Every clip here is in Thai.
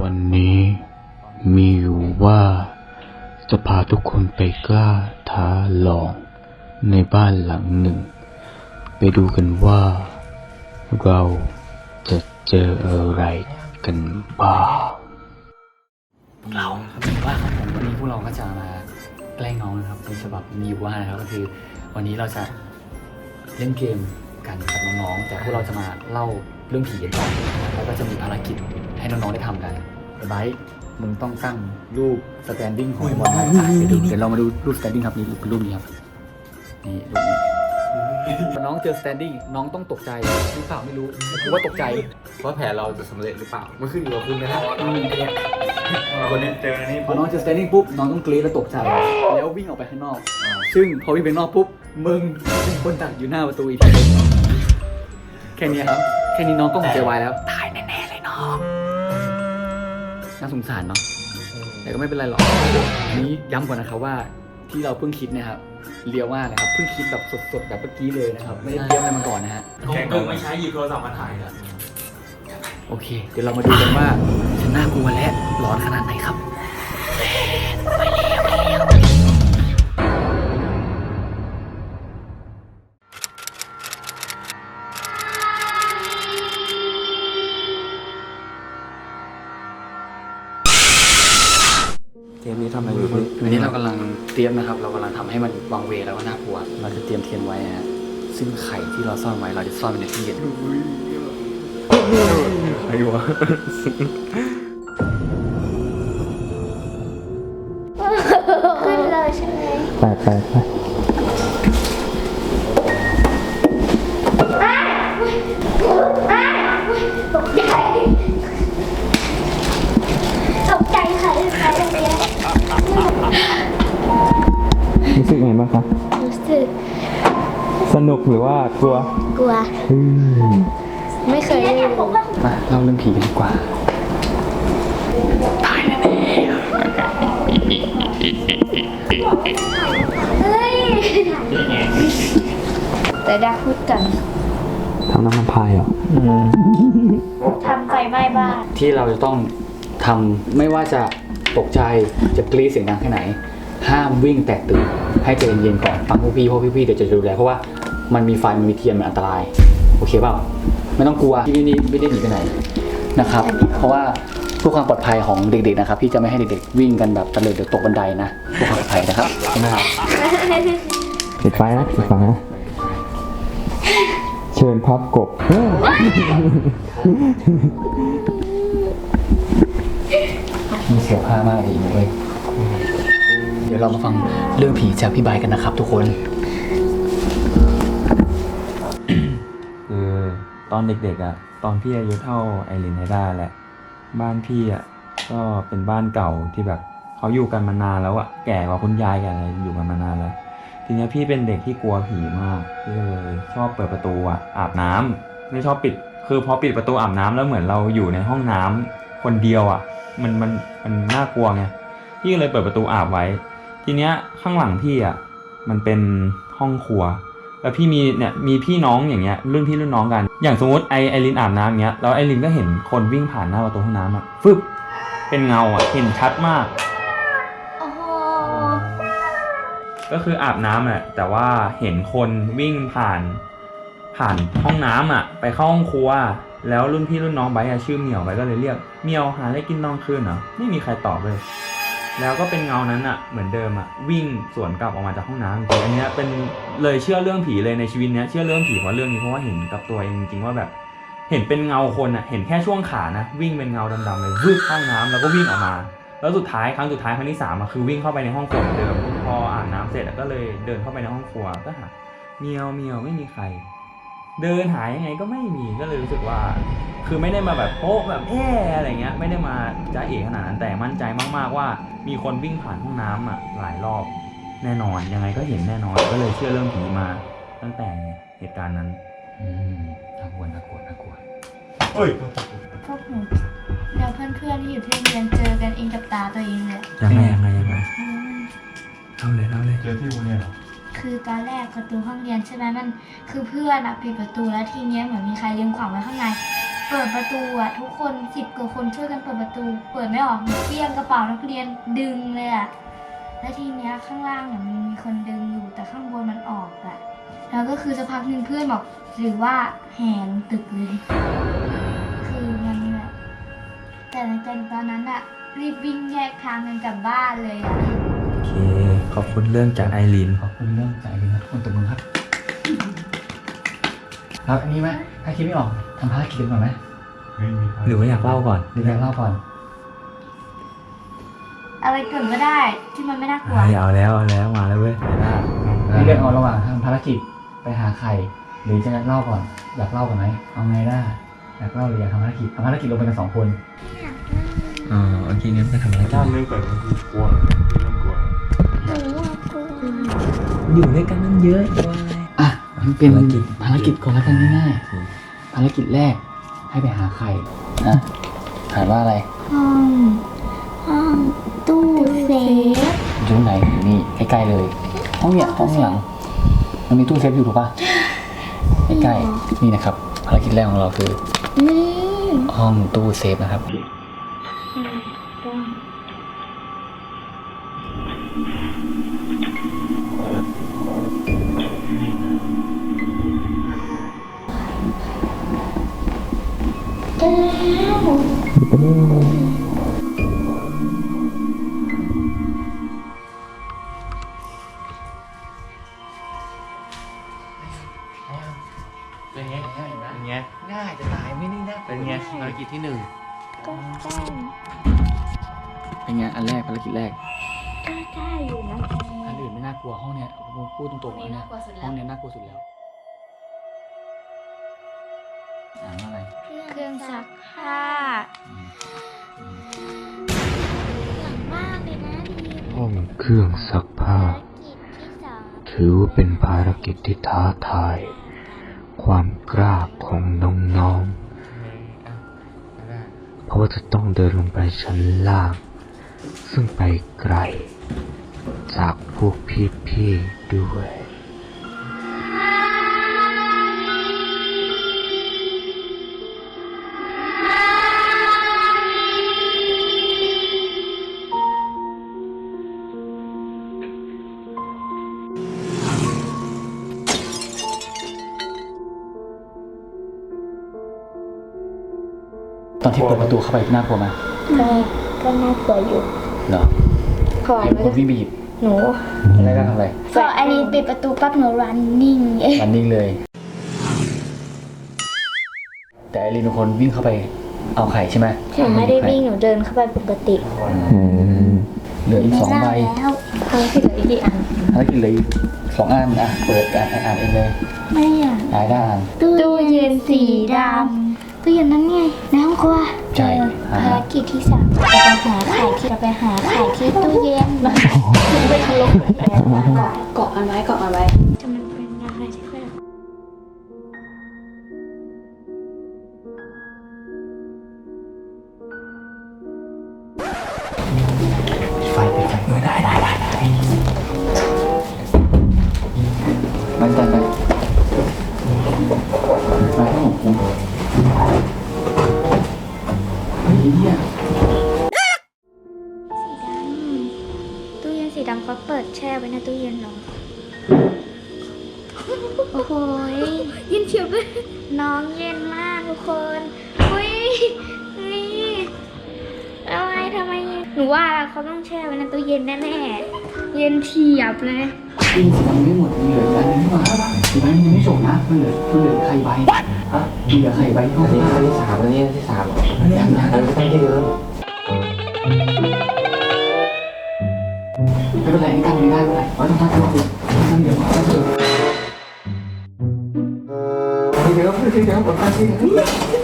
วันนี้มีอยู่ว่า จะพาทุกคนไปกล้าท้าลอง ในบ้านหลังหนึ่ง ไปดูกันว่า เราจะเจออะไรกันบ้างเราครับเป็นว่าครับผมวันนี้พวกเราก็จะมาแกล้งน้องนะครับในฉบับมีว่านะครับก็คือวันนี้เราจะ เล่นเกมกันกับน้องๆ แต่พวกเราจะมาเล่าเรื่องผีกันก่อนแล้วก็จะมีภารกิจให้น้องๆ ได้ทำกันไอ้ไบร์ทมึงต้องตั้งรูป standing ของไอ้บอลไว้อะเดี๋ยวดูเดี๋ยวเรามาดูรูป standing ครับนี่เป็นรูปนี้ครับ นี่รูปนี้พอน้องเจอ standing น้องต้องตกใจหรือเปล่าไม่รู้แต่กูว่าตกใจ ว่าแผนเราจะสำเร็จหรือเปล่า มันขึ้นอยู่กับคุณนะครับ อืมเนี่ยคนนี้เจออันนี้พอน้องเจอ standing ปุ๊บน้องต้องกรี๊ดแล้วตกใจแล้ววิ่งออกไปข้างนอก ซึ่งพอวิ่งไปข้างนอกปุ๊บมึงเป็นคนดักอยู่หน้าประตูอีกทีแค่นี้ครับแค่นี้น้องก็หัวใจวายแล้วตายแน่ๆเลยน้องน่าสงสารเนาะแต่ก็ไม่เป็นไรหรอกอันนี้ย้ำก่อนนะครับว่าที่เราเพิ่งคิดเนะครับเรียวมากเลยครับเพิ่งคิดแบบสดๆแบบเมื่อกี้เลยนะครับไม่ได้เตรียมอะไรมาก่อนนะฮะแข่งกันไม่ใช้หยิบโทรศัพท์มาถ่ายกันโอเค เดี๋ยวเรามาดูกันว่าจะ น่ากลัวและร้อนขนาดไหนครับเทปนี้ทำอะไรอยู่พี่วันนี้เรากำลังเตรียมนะครับ เรากำลังทำให้มันวางเวแล้วก็น่ากลัว เราจะเตรียมเทียนไว้นะฮะซึ่งไข่ที่เราซ่อนไว้เราจะซ่อนไว้ในที่เย็นใครวะ ไปไปไปอ้าวอ้าวตกใจตกใจค่ะใครตรงนี้รู้สึกไงบ้างคะรู้สึก สนุกหรือว่ากลัว กลัว ไม่เคยเล่นเลยมาเล่าเรื่องผีกันดีกว่าเฮ้ย ต่ดาพูดกันทำน้ำมันพายเหรอทำไฟไหม้บ้านที่เราจะต้องทำไม่ว่าจะตกใจจะกรี๊ดเสียงดังแค่ไหน ห้ามวิ่งแตกตื่นให้ใจเย็นๆก่อนฟังพวกพี่เพราะพี่ๆเดี๋ยวจะดูแลเพราะว่ามันมีไฟมันมีเทียนมันอันตราย โอเคเปล่าไม่ต้องกลัวพี่นี่ไม่ได้หนีไปไหนนะครับ เพราะว่า เพื่อความปลอดภัยของเด็กๆนะครับพี่จะไม่ให้เด็กๆวิ่งกันแบบตะเลิดเดี๋ยวตกบันไดนะเพื่อความปลอดภัยนะครับใช่ไหมครับปิดไฟนะปิดไฟนะเชิญพับกบมีเสียผ้ามากเลยเว้ยเดี๋ยวเรามาฟังเรื่องผีจากพี่ใบกันนะครับ ทุกคนคือตอนเด็กๆอะ ตอนพี่อายุเท่าไอรินไฮด้าแหละ บ้านพี่อะก็เป็นบ้านเก่าที่แบบเขาอยู่กันมานานแล้วอะแก่กว่าคุณยายกันอะไรอยู่กันมานานแล้ว ทีเนี้ยพี่เป็นเด็กที่กลัวผีมากพี่ก็เลยชอบเปิดประตูอะอาบน้ำไม่ชอบปิด คือพอปิดประตูอาบน้ำแล้วเหมือนเราอยู่ในห้องน้ำคนเดียวอะ มันมันมันน่ากลัวไงพี่ก็เลยเปิดประตูอาบไว้ ทีเนี้ยข้างหลังพี่อะมันเป็นห้องครัว แล้วพี่มีเนี่ยมีพี่น้องอย่างเงี้ยรุ่นพี่รุ่นน้องกัน อย่างสมมติไอไอรินอาบน้ำเงี้ยแล้วไอรินก็เห็นคนวิ่งผ่านหน้าประตูห้องน้ำอะฟึบเป็นเงาอะเห็นชัดมาก โอ้โหก็คืออาบน้ำแหละแต่ว่าเห็นคนวิ่งผ่าน ผ่านห้องน้ำอะ ไปเข้าห้องครัว แล้วรุ่นพี่รุ่นน้องไบร์ทอะชื่อเหมียวไบร์ทก็เลยเรียกเหมียวหาอะไรกินตอนคืนเหรอไม่มีใครตอบเลย แล้วก็เป็นเงานั้นอะเหมือนเดิมอะวิ่งสวนกลับออกมาจากห้องน้ำอันนี้เป็นเลยเชื่อเรื่องผีเลยในชีวิตเนี้ยเชื่อเรื่องผีเพราะเรื่องนี้เพราะว่าเห็นกับตัวเองจริงว่าแบบ เห็นเป็นเงาคนอะเห็นแค่ช่วงขานะวิ่งเป็นเงาดำๆเลยวืบเข้าห้องน้ำแล้วก็วิ่งออกมา แล้วสุดท้ายครั้งสุดท้ายครั้งที่สามอะคือวิ่งเข้าไปในห้องครัวเหมือนเดิมพออาบน้ำเสร็จอะก็เลยเดินเข้าไปในห้องครัวก็หาเมียวเมียวไม่มีใคร เดินหายยังไงก็ไม่มีก็เลยรู้สึกว่า คือไม่ได้มาแบบโป๊ะแบบแอ่อะไรเงี้ยไม่ได้มาจ้าเอ๋ขนาดนั้นแต่มั่นใจมากๆว่า มีคนวิ่งผ่านห้องน้ำอะหลายรอบแน่นอนยังไงก็เห็นแน่นอนก็เลยเชื่อเรื่องผีมา ตั้งแต่เหตุการณ์นั้น อืมน่ากลัวน่ากลัวน่ากลัวเฮ้ยพวกหนูเดี๋ยวเพื่อนๆที่อยู่ที่โรงเรียนเจอกันเองกับตาตัวเองเลยยังไงยังไงยังไงเล่าเลยเล่าเลยเจอที่โรงเรียนเหรอ คือตอนแรกประตูห้องเรียนใช่ไหมมันคือเพื่อนอะปิดประตูแล้วทีเนี้ยเหมือนมีใครเลี้ยงขวางไว้ข้างในเปิดประตูอะทุกคนสิบกว่าคนช่วยกันเปิดประตู เปิดไม่ออกเปี้ยงกระเป๋านักเรียนดึงเลยอะแล้วทีเนี้ยข้างล่างเนี่ยมันมีคนดึงอยู่แต่ข้างบนมันออกอะแล้วก็คือสักพักหนึ่งเพื่อนบอกหรือว่าแหงตึกเลย คือมันแบบแต่ในใจตอนนั้นอะรีบวิ่งแยกทางกันกลับบ้านเลยอะ เค ขอบคุณเรื่องจากไอรินขอบคุณเรื่องใจดีนะทุกคนตบมือครับครับอันนี้ไหมถ้าคิดไม่ออกทำภารกิจกันก่อนไหมไม่มีใครหรือว่าอยากเล่าก่อนหรืออยากเล่าก่อน อะไรเกิดก็ได้ที่มันไม่น่ากลัวอะเอาแล้วเอาแล้วมาแล้วเว้ยนี่เลือกเอาระหว่างทำภารกิจไปหาไข่หรือจะเล่าก่อน อยากเล่าก่อนไหมเอาไงได้อยากเล่าหรืออยากทำภารกิจทำภารกิจลงไปกันสองคนอ๋อโอเคงั้นไปทำอะไรกัด้านนเรื่องเกิดมันคือกลัวเรื่ องกลัวอยู่ด้วยกันนั่นเยอะกว่าอะมันเป็นภารกิจภารกิจก่อนแล้วกันง่ายๆภารกิจแรกให้ไปหาไข่อะถามว่าอะไรห้องห้องตู้เซฟอยู่ไหนนี่ใกล้ๆเลย ห้องเนี้ยห้องข้างหลัง มันมีตู้เซฟอยู่ถูกปะใกล้ๆนี่นะครับภารกิจแรกของเราคือนี่ห้องตู้เซฟนะครับ แเครื่องซักผ้าภารกิจที่สองถือว่าเป็นภารกิจที่ท้าทาย ความกล้าของน้องๆ เพราะว่าจะต้องเดินลงไปชั้นล่าง ซึ่งไปไกล จากพวกพี่ๆด้วย ตอนที่เปิดประตูเข้าไปน่ากลัวไหมก็ก็น่ากลัวอยู่เหรอพอเห็นคนวิ่งไปหยิบหนูอะไรก็ทำอะไรพออันนี้ปิดประตูปั๊บหนูรันนิ่งเอ๊ะรันนิ่งเลย แต่ไอรีนเป็นคนวิ่งเข้าไปเอาไข่ใช่ไหมหนูไม่ได้วิ่งหนูเดินเข้าไปปกติเหลืออีกสองใบแล้วภารกิจเหลืออีกกี่อันภารกิจเหลยสองอันอะเปิดอ่านอ่านเองเลย ไม่อะอ่านได้อ่านตู้เย็นสีดำ ตู้เย็นนั่นไงในห้องครัวใช่เออภารกิจที่สามจะไปหาไข่ที่จะไปหาไข่ที่ตู้เย็นไปทะลุเกาะเกาะอันไว้เกาะอันไว้ เขาต้องแช่ไว้ในตู้เย็นแน่ๆ เย็นเฉียบเลย กินสีดำไม่หมดมีเหลืออีกอันหนึงนี่หว่าสีใบมันยังไม่จบนะมันเหลือมันเหลือไข่ใบฮะมันเหลือไข่ใบที่ห้องอันนี้ผ้าอันที่สามอันนี้อันที่สามอันนี้อันนี้อันนี้ไม่ได้เดินไม่เป็นไรนี่ทำไม่ได้ไม่เป็นไรไว้ต้องทำให้ดีทำเดี๋ยวมาเถอะเดี๋ยวเดี๋ยวเดี๋ยวผมตั้งที่แล้ว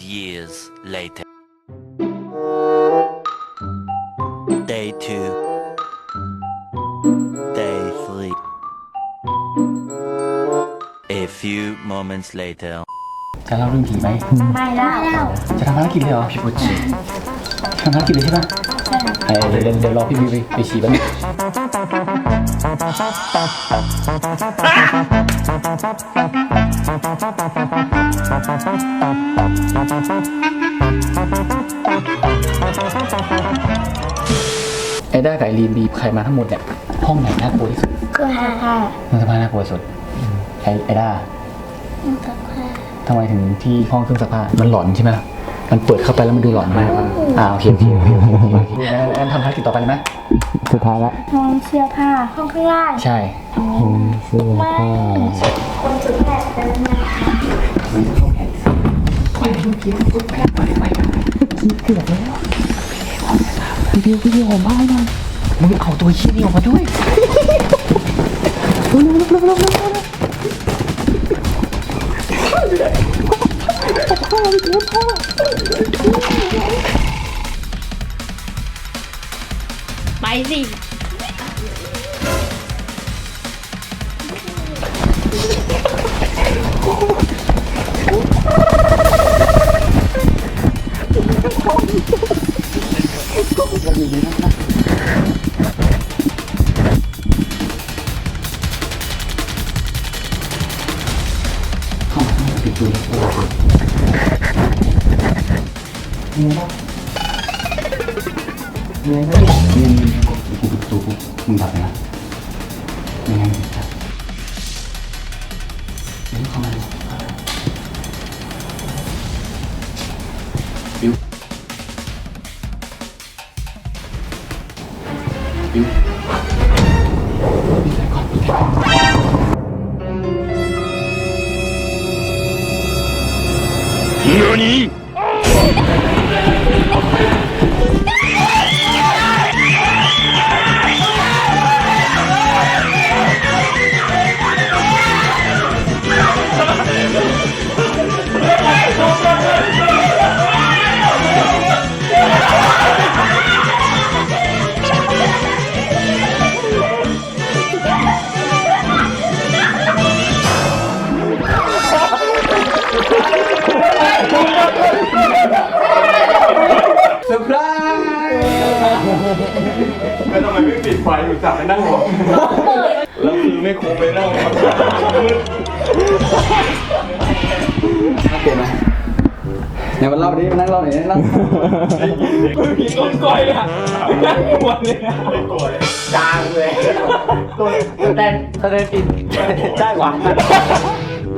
thousand years later. Day two. Day three. A few moments later. จะเล่าเรื่องผีไหม ไม่เล่าจะทำภารกิจเลยเหรอพี่ปุ๊ชทำภารกิจเลยใช่ปะเดี๋ยวเดี๋ยวรอพี่บิวไปไปฉี่แป๊บนึง ไอ้ด้ากับไอรีนบีบใครมาทั้งหมดเนี่ยห้องไหนน่ากลัวที่สุดคือหาค่ะห้องสภาน่ากลัวสุดไอ้ไอ้ด้าทำไมถึงที่ห้องเครื่องซักผ้ามันหลอนใช่ไหมล่ะ มันเปิดเข้าไปแล้วมันดูหลอนมากอ่าโอเคโอเคโอเคโอเคโอเคงั้นงั้นทำภารกิจต่อไปเลยไหมสุดท้ายละห้องเสื้อผ้าห้องข้างล่างใช่ไม่คนสุดแรกเป็นไงพี่บิวพี่บิวผมบ้าหน่อยมึงเอาตัวชี้นี่ออกมาด้วย ไปสิเข้ มีอะไรบ้างมีอะไรบ้ แล้วคือไม่คงไปนั่งน่ากลัวไหมไหนมาเล่าดิมานั่งเล่าหน่อยนั่งมีต้นก้อยอะนั่งกลัวเลยไม่กลัวเลยจางเลยตัวแต่แสดงปิดได้หวาน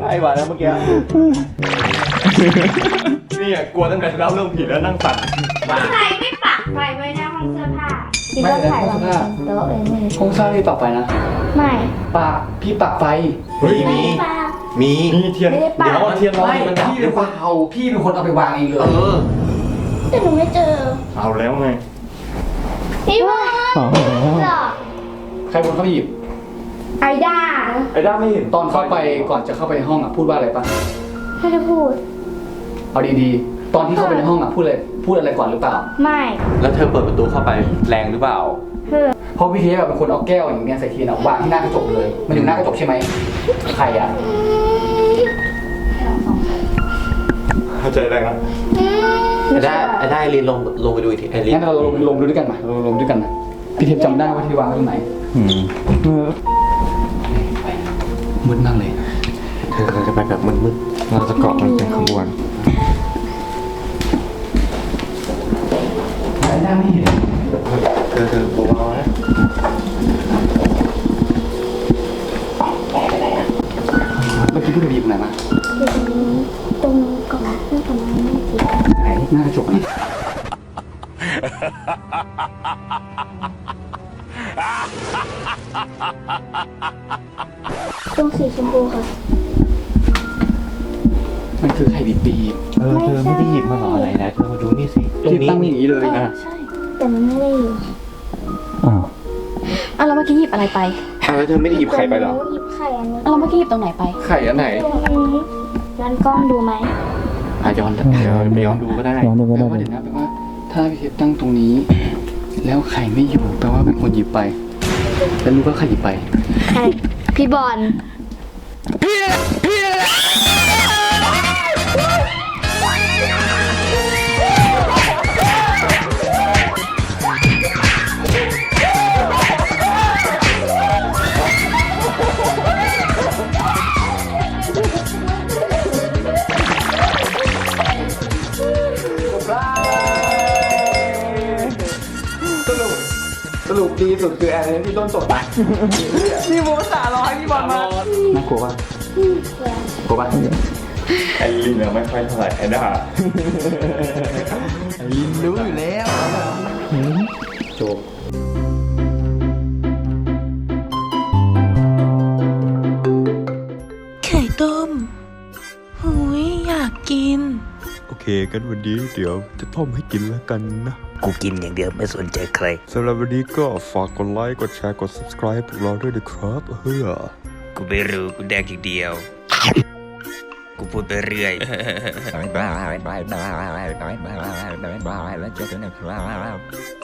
ได้หวานแล้วเมื่อกี้นี่อะกลัวตั้งแต่เล่าเรื่องผีแล้วนั่งสั่นใครไม่ปักไฟไว้หน้าห้องเสื้อผ้า คิดว่าถ่ายลำบนโต๊ะเองไม่ห้องซ่าพี่ปักไฟนะไม่ ปากพี่ปักไฟเฮ้ยมีไม่ปักมี นี่เทียนไม่ได้ปัก เดี๋ยวเทียนร้อนไม่มันดับพี่เป็นคนเอาพี่เป็นคนเอาไปวางเองเลยเออแต่หนูไม่เจอเอาแล้วไง พี่ว่าเหรอใครคนเข้าไปหยิบ ไอด้าไอ้ด้าไม่เห็นตอนเข้าไปก่อนจะเข้าไปในห้องอะพูดว่าอะไรปะไม่ได้พูด เอาดีๆ ตอนที่เข้าไปในห้องอะพูดอะไร พูดอะไรก่อนหรือเปล่า ไม่แล้วเธอเปิดประตูเข้าไปแรงหรือเปล่า คือเพราะพี่เทปอะเป็นคนเอาแก้วอย่างเงี้ยใส่เทียนอะวางที่หน้ากระจกเลย มันอยู่หน้ากระจกใช่ไหมใครอะเข้าใจแรงนะไอ้ได้ไอ้ได้ลินลงลงไปดูอีกทีไอ้ลินงั้นเราลงลงดูด้วยกันมาเราลงด้วยกันนะพี่เทปจำได้ว่าที่วางไว้ตรงไหนมืดมากเลย เธอเราจะไปแบบมืดๆเราจะเกาะมันเป็นขบวน หน้าไม่เห็นเธอเธอเบาๆนะเมื่อกี้พูดถึงหยิบไหนมาตรงกล่องที่กำลังไม่ติดไหนหน้ากระจกนี่ตรงสีชมพูค่ะ มันคือไข่ดิบปีบเออเธอไม่ได้หยิบมาหรออะไรนะ นี่สิตรงที่นี้ตั้งอย่างนี้เลยอะใช่ แต่มันไม่ได้อยู่อ้าวอะเราเมื่อกี้หยิบอะไรไปอะแล้วเธอไม่ได้หยิบไข่ไปเหรอนูหยิบไข่อันนี้อะเราเมื่อกี้หยิบตรงไหนไป ไข่อันไหนตรงนี้ย้อนกล้องดูไหมอะย้อนเดี๋ยวไปย้อนดูก็ได้ย้อนดูก็ได้แปลว่าเดี๋ยวนะแปลว่า ถ้าพี่เทปตั้งตรงนี้ แล้วไข่ไม่อยู่แปลว่าเป็นคนหยิบไป แล้วรู้ว่าใครหยิบไป ไข่พี่บอล ดีสุดคือแอนที่ต้นสดไปนี่มูสาร้อยพี่บอลมาน่ากลัวป่ะกลัวป่ะไอ้ลินเนี่ยไม่ค่อยเท่าไหร่ไอ้ด่าไอ้ลินรู้อยู่แล้วจบไข่ต้มหุยอยากกินโอ เคกันวันนี้เดี๋ยวจะต้มให้กินแล้วกันนะกูกินอย่างเดียวไม่สนใจใครสำหรับวันนี้ก็ฝากกดไลค์กดแชร์กด subscribe พวกเราด้วยนะครับเฮ้อกูไม่รู้กูแดกอย่างเดียว กูพูดไปเรื่อยบายบายบายบายบายบายบายแล้วเจอกันนะครับ